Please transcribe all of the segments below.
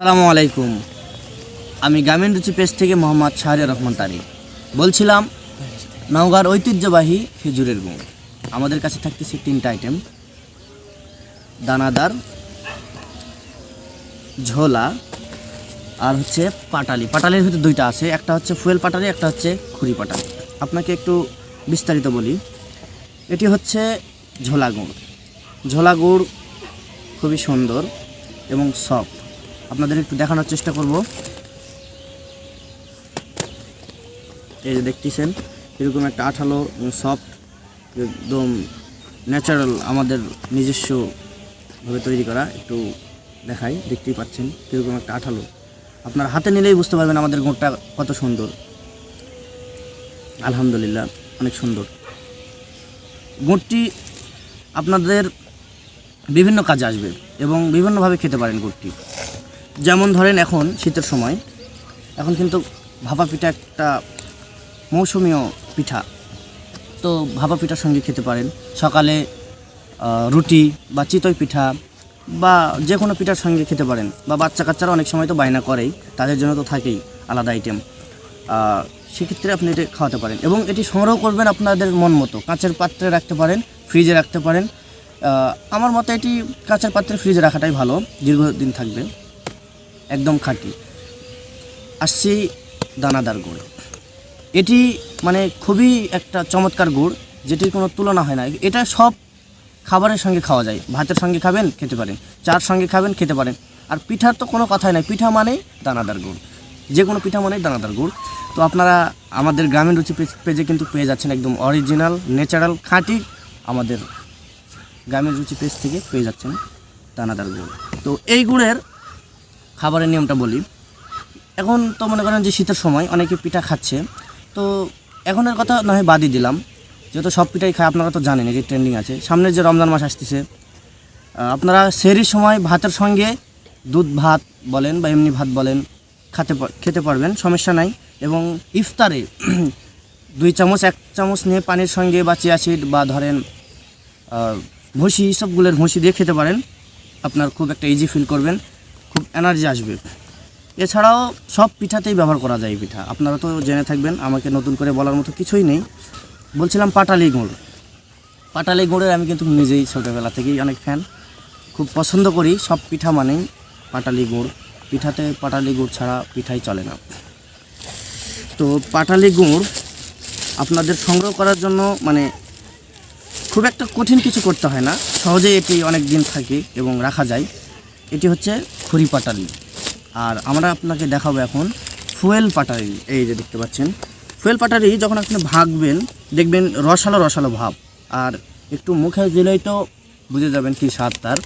আসসালামু আলাইকুম। আমি গ্রামীণ রুচি পেজ থেকে মোহাম্মদ শাহরিয়ার রহমান তারিক। বলছিলাম, নওগাঁর ঐতিহ্যবাহী খেজুরের গুড়। আমাদের কাছে থাকতেছে তিনটা আইটেম দানাদার, ঝোলা, আর হচ্ছে পাটালি। পাটালির ভিতরে দুইটা আছে। একটা হচ্ছে ফুয়েল পাটালি, একটা হচ্ছে খুরি পাটালি। আপনাকে একটু বিস্তারিত বলি। এটি হচ্ছে ঝোলা গুড়। ঝোলা গুড় খুবই সুন্দর এবং সফট আপনাদের একটু দেখানোর চেষ্টা করব। এই যে দেখতেছেন, এরকম একটা আঠালো সফট একদম ন্যাচারাল আমাদের নিজস্বভাবে তৈরি করা একটু দেখাই, দেখতেই পাচ্ছেন কীরকম একটা আঠালো। আপনার হাতে নিলেই বুঝতে পারবেন আমাদের গুড়টা কত সুন্দর। আলহামদুলিল্লাহ, অনেক সুন্দর। গুড়টি আপনাদের বিভিন্ন কাজে আসবে এবং বিভিন্নভাবে খেতে পারেন গুড়টি। যেমন ধরেন এখন, শীতের সময়, এখন কিন্তু ভাপা পিঠা একটা মৌসুমীয় পিঠা। তো ভাপা পিঠার সঙ্গে খেতে পারেন। সকালে রুটি বা চিতই পিঠা বা যে কোনো পিঠার সঙ্গে খেতে পারেন। বা বাচ্চা কাচ্চারা অনেক সময় তো বায়না করেই, তাদের জন্য তো থাকেই আলাদা আইটেম সেক্ষেত্রে আপনি এটা খাওয়াতে পারেন। এবং এটি সংগ্রহ করবেন আপনাদের মন মতো। কাঁচের পাত্রে রাখতে পারেন ফ্রিজে রাখতে পারেন। আমার মতে এটি কাঁচের পাত্রে ফ্রিজে রাখাটাই ভালো, দীর্ঘদিন থাকবে। একদম খাঁটি। আসছি দানাদার গুড়। এটি মানে খুবই একটা চমৎকার গুড়, যেটির কোনো তুলনা হয় না। এটা সব খাবারের সঙ্গে খাওয়া যায়। ভাতের সঙ্গে খাবেন, খেতে পারেন। চার সঙ্গে খাবেন, খেতে পারেন। আর পিঠার তো কোনো কথাই নাই। পিঠা মানেই দানাদার গুড়। যে কোনো পিঠা মানেই দানাদার গুড়। তো আপনারা আমাদের গ্রামীণ রুচি পেজ- কিন্তু পেয়ে যাচ্ছেন একদম অরিজিনাল ন্যাচারাল খাঁটি আমাদের গ্রামীণ রুচি পেজ থেকে পেয়ে যাচ্ছেন দানাদার গুড়। তো এই গুড়ের খাবারের নিয়মটা বলি। এখন তো মনে করেন যে শীতের সময় অনেকে পিঠা খাচ্ছে। তো এখনের কথা না হয় বাদই দিলাম। যেহেতু সব পিঠাই খায়, আপনারা তো জানেন যে ট্রেন্ডিং আছে। সামনে যে রমজান মাস আসতেছে আপনারা সেরির সময় ভাতের সঙ্গে দুধ ভাত বলেন বা এমনি ভাত বলেন খাতে খেতে পারবেন, সমস্যা নাই। এবং ইফতারে দুই চামচ, এক চামচ নিয়ে পানির সঙ্গে বা চিয়া সিড বা ধরেন ভুসি, সবগুলোর ভুসি দিয়ে খেতে পারেন। আপনার খুব একটা ইজি ফিল করবেন। খুব এনার্জি আসবে। এছাড়াও সব পিঠাতেই ব্যবহার করা যায় পিঠা। আপনারা তো জেনে থাকবেন, আমাকে নতুন করে বলার মতো কিছুই নেই। বলছিলাম পাটালি গুঁড়। পাটালি গুঁড়ের আমি কিন্তু নিজেই ছোটোবেলা থেকেই অনেক ফ্যান খুব পছন্দ করি, সব পিঠা মানেই পাটালি গুড়। পিঠাতে পাটালি গুড় ছাড়া পিঠাই চলে না। তো পাটালি গুড় আপনাদের সংগ্রহ করার জন্য মানে খুব একটা কঠিন কিছু করতে হয় না। সহজেই এটি অনেক দিন থাকে এবং রাখা যায়। এটি হচ্ছে খড়ি পাটালি। আর আমরা আপনাকে দেখাবো এখন ফুয়েল পাটালি। এই যে দেখতে পাচ্ছেন, ফুয়েল পাটালি যখন আপনি ভাগবেন, দেখবেন রসালো রসালো ভাব। আর একটু মুখে দিলেই তো বুঝে যাবেন কি স্বাদ তার।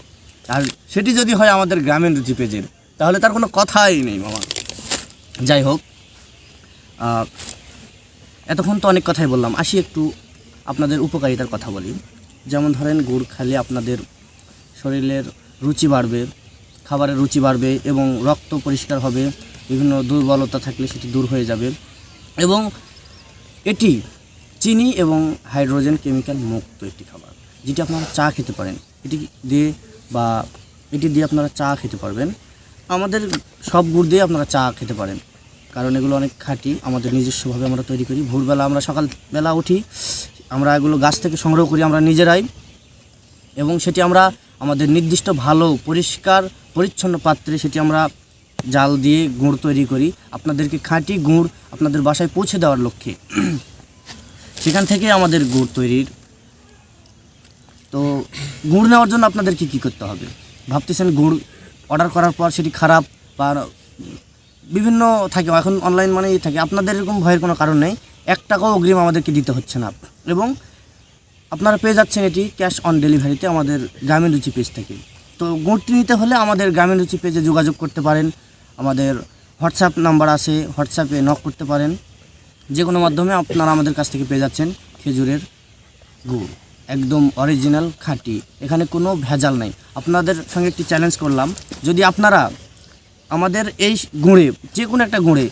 আর সেটি যদি হয় আমাদের গ্রামীণ রুচি পেজের, তাহলে তার কোনো কথাই নেই মামা যাই হোক এতক্ষণ তো অনেক কথাই বললাম। আসি একটু আপনাদের উপকারিতার কথা বলি। যেমন ধরেন, গুড় খালে আপনাদের শরীরের রুচি বাড়বে খাবারের রুচি বাড়বে এবং রক্ত পরিষ্কার হবে, বিভিন্ন দুর্বলতা থাকলে সেটি দূর হয়ে যাবে। এবং এটি চিনি এবং হাইড্রোজেন কেমিক্যাল মুক্ত একটি খাবার, যেটি আপনারা চা খেতে পারেন। এটি দিয়ে বা এটি দিয়ে আপনারা চা খেতে পারবেন। আমাদের সব গুড় দিয়ে আপনারা চা খেতে পারেন, কারণ এগুলো অনেক খাঁটি। আমাদের নিজস্বভাবে আমরা তৈরি করি। ভোরবেলা আমরা সকালবেলা উঠি, আমরা এগুলো গাছ থেকে সংগ্রহ করি আমরা নিজেরাই। এবং সেটি আমরা আমাদের নির্দিষ্ট ভালো, পরিষ্কার, পরিচ্ছন্ন পাত্রে সেটি আমরা জাল দিয়ে গুড় তৈরি করি। আপনাদেরকে খাঁটি গুড় আপনাদের বাসায় পৌঁছে দেওয়ার লক্ষ্যে। সেখান থেকে আমাদের গুড় তৈরির। তো গুড় নেওয়ার জন্য আপনাদের কি কী করতে হবে? ভাবতেছেন গুড় অর্ডার করার পর সেটি খারাপ বা বিভিন্ন থাকে, এখন অনলাইন মানেই থাকে। আপনাদের এরকম ভয়ের কোনো কারণ নেই। এক টাকাও অগ্রিম আমাদেরকে দিতে হচ্ছে না। এবং আপনারা পেয়ে যাচ্ছেন এটি ক্যাশ অন ডেলিভারিতে আমাদের গ্রামীণ রুচি পেজ থেকে। তো গুড়টি নিতে হলে আমাদের গ্রামীণ রুচি পেজে যোগাযোগ করতে পারেন। আমাদের হোয়াটসঅ্যাপ নাম্বার আছে, হোয়াটসঅ্যাপে নক করতে পারেন। যে কোনো মাধ্যমে আপনারা আমাদের কাছ থেকে পেয়ে যাচ্ছেন খেজুরের গুড়। একদম অরিজিনাল খাঁটি। এখানে কোনো ভেজাল নাই। আপনাদের সঙ্গে একটি চ্যালেঞ্জ করলাম। যদি আপনারা আমাদের এই গুঁড়ে, যে কোনো একটা গুঁড়ে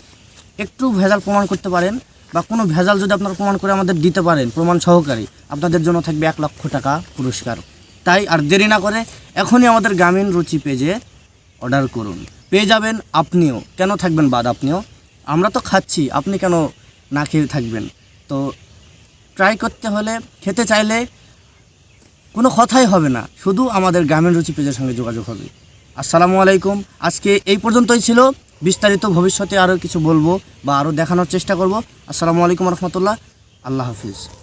একটু ভেজাল প্রমাণ করতে পারেন বা কোনো ভেজাল যদি আপনারা প্রমাণ করে আমাদের দিতে পারেন, প্রমাণ সহকারে, আপনাদের জন্য থাকবে এক লক্ষ টাকা পুরস্কার। তাই আর দেরি না করে এখনই আমাদের গ্রামীণ রুচি পেজে অর্ডার করুন। পেয়ে যাবেন আপনিও। কেন থাকবেন বাদ আপনিও? আমরা তো খাচ্ছি, আপনি কেন না খেয়ে থাকবেন? তো ট্রাই করতে হলে, খেতে চাইলে কোনো কথাই হবে না, শুধু আমাদের গ্রামীণ রুচি পেজের সঙ্গে যোগাযোগ হবে। আসসালামু আলাইকুম। আজকে এই পর্যন্তই ছিল। বিস্তারিত ভবিষ্যতে আরও কিছু বলব বা আরও দেখানোর চেষ্টা করব। আসসালামু আলাইকুম রহমতুল্লাহ। আল্লাহ হাফিজ।